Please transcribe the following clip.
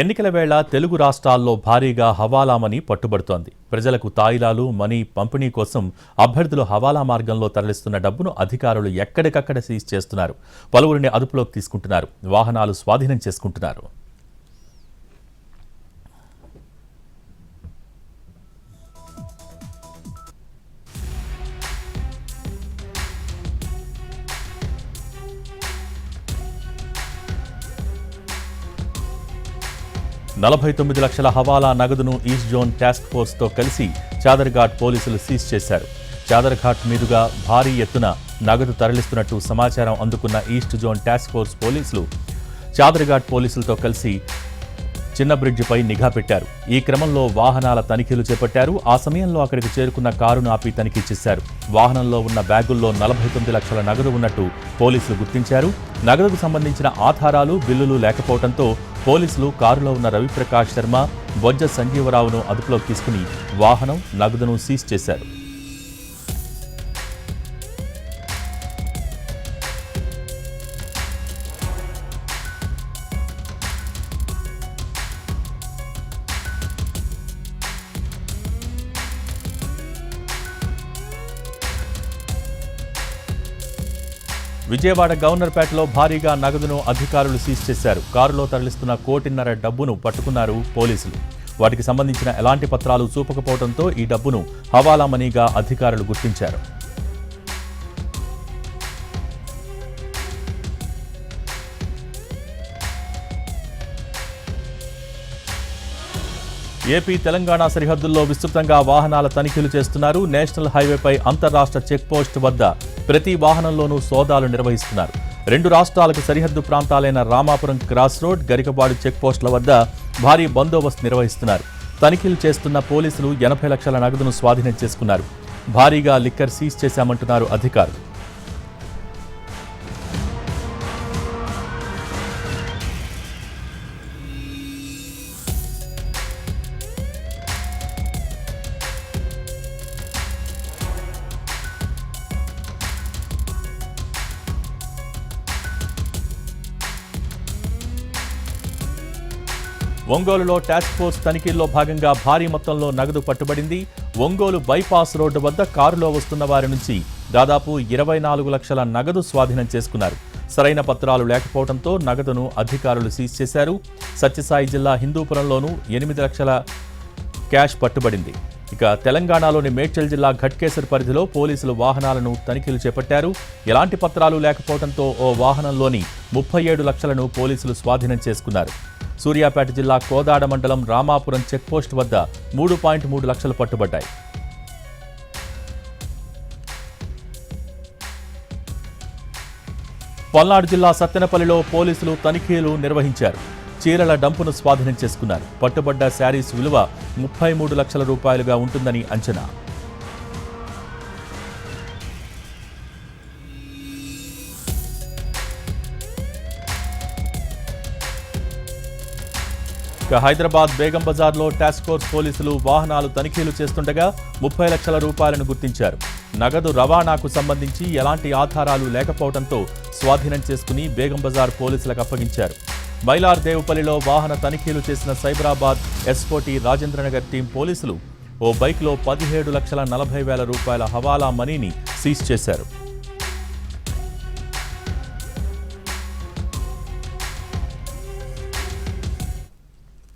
ఎన్నికల వేళ తెలుగు రాష్ట్రాల్లో భారీగా హవాలామని పట్టుబడుతోంది. ప్రజలకు తాయిలాలు మనీ పంపిణీ కోసం అభ్యర్థులు హవాలా మార్గంలో తరలిస్తున్న డబ్బును అధికారులు ఎక్కడికక్కడ సీజ్ చేస్తున్నారు. పలువురిని అదుపులోకి తీసుకుంటున్నారు. వాహనాలు స్వాధీనం చేసుకుంటున్నారు. నలభై తొమ్మిది లక్షల హవాలా నగదును ఈస్ట్ జోన్ టాస్క్ ఫోర్స్తో కలిసి చాదర్ఘాట్ పోలీసులు సీజ్ చేశారు. చాదర్ఘాట్ మీదుగా భారీ ఎత్తున నగదు తరలిస్తున్నట్టు సమాచారం అందుకున్న ఈస్ట్ జోన్ టాస్క్ ఫోర్స్ పోలీసులు చాదర్ఘాట్ పోలీసులతో కలిసి చిన్న బ్రిడ్జిపై నిఘా పెట్టారు. ఈ క్రమంలో వాహనాల తనిఖీలు చేపట్టారు. ఆ సమయంలో అక్కడికి చేరుకున్న కారును ఆపి తనిఖీ చేశారు. వాహనంలో ఉన్న బ్యాగుల్లో నలభై తొమ్మిది లక్షల నగదు ఉన్నట్టు పోలీసులు గుర్తించారు. నగదుకు సంబంధించిన ఆధారాలు బిల్లులు లేకపోవడంతో పోలీసులు కారులో ఉన్న రవిప్రకాష్ శర్మ బొజ్జ సంజీవరావును అదుపులోకి తీసుకుని వాహనం నగదును సీజ్ చేశారు. విజయవాడ గవర్నర్పేటలో భారీగా నగదును అధికారులు సీజ్ చేశారు. కారులో తరలిస్తున్న కోటిన్నర డబ్బును పట్టుకున్నారు పోలీసులు. వాటికి సంబంధించిన ఎలాంటి పత్రాలు చూపకపోవడంతో ఈ డబ్బును హవాలా మనీగా అధికారులు గుర్తించారు. ఏపీ తెలంగాణ సరిహద్దుల్లో విస్తృతంగా వాహనాల తనిఖీలు చేస్తున్నారు. నేషనల్ హైవేపై అంతర్రాష్ట్ర చెక్ పోస్ట్ వద్ద ప్రతి వాహనంలోనూ సోదాలు నిర్వహిస్తున్నారు. రెండు రాష్ట్రాలకు సరిహద్దు ప్రాంతాలైన రామాపురం క్రాస్ రోడ్ గరికబాడు చెక్పోస్టుల వద్ద భారీ బందోబస్తు నిర్వహిస్తున్నారు. తనిఖీలు చేస్తున్న పోలీసులు ఎనభై లక్షల నగదును స్వాధీనం చేసుకున్నారు. భారీగా లిక్కర్ సీజ్ చేశామంటున్నారు అధికారులు. ఒంగోలులో టాస్క్ ఫోర్స్ తనిఖీల్లో భాగంగా భారీ మొత్తంలో నగదు పట్టుబడింది. ఒంగోలు బైపాస్ రోడ్డు వద్ద కారులో వస్తున్న వారి నుంచి దాదాపు ఇరవై నాలుగు లక్షల నగదు స్వాధీనం చేసుకున్నారు. సరైన పత్రాలు లేకపోవడంతో నగదును అధికారులు సీజ్ చేశారు. సత్యసాయి జిల్లా హిందూపురంలోనూ ఎనిమిది లక్షల క్యాష్ పట్టుబడింది. ఇక తెలంగాణలోని మేడ్చల్ జిల్లా ఘట్కేసర్ పరిధిలో పోలీసులు వాహనాలను తనిఖీలు చేపట్టారు. ఎలాంటి పత్రాలు లేకపోవడంతో ఓ వాహనంలోని ముప్పై ఏడు లక్షలను పోలీసులు స్వాధీనం చేసుకున్నారు. సూర్యాపేట జిల్లా కోదాడ మండలం రామాపురం చెక్పోస్ట్ వద్ద మూడు పాయింట్ మూడు లక్షలు పట్టుబడ్డాయి. పల్నాడు జిల్లా సత్తెనపల్లిలో పోలీసులు తనిఖీలు నిర్వహించారు. చీరల డంపును స్వాధీనం చేసుకున్నారు. పట్టుబడ్డ శారీస్ విలువ ముప్పై మూడు లక్షల రూపాయలుగా ఉంటుందని అంచనా. ఇక హైదరాబాద్ బేగం బజార్లో టాస్క్ ఫోర్స్ పోలీసులు వాహనాలు తనిఖీలు చేస్తుండగా ముప్పై లక్షల రూపాయలను గుర్తించారు. నగదు రవాణాకు సంబంధించి ఎలాంటి ఆధారాలు లేకపోవడంతో స్వాధీనం చేసుకుని బేగం బజార్ పోలీసులకు అప్పగించారు. మైలార్ దేవుపల్లిలో వాహన తనిఖీలు చేసిన సైబరాబాద్ ఎస్పోటీ రాజేంద్రనగర్ టీం పోలీసులు ఓ బైక్లో పదిహేడు లక్షల నలభై వేల రూపాయల హవాలా మనీని సీజ్ చేశారు.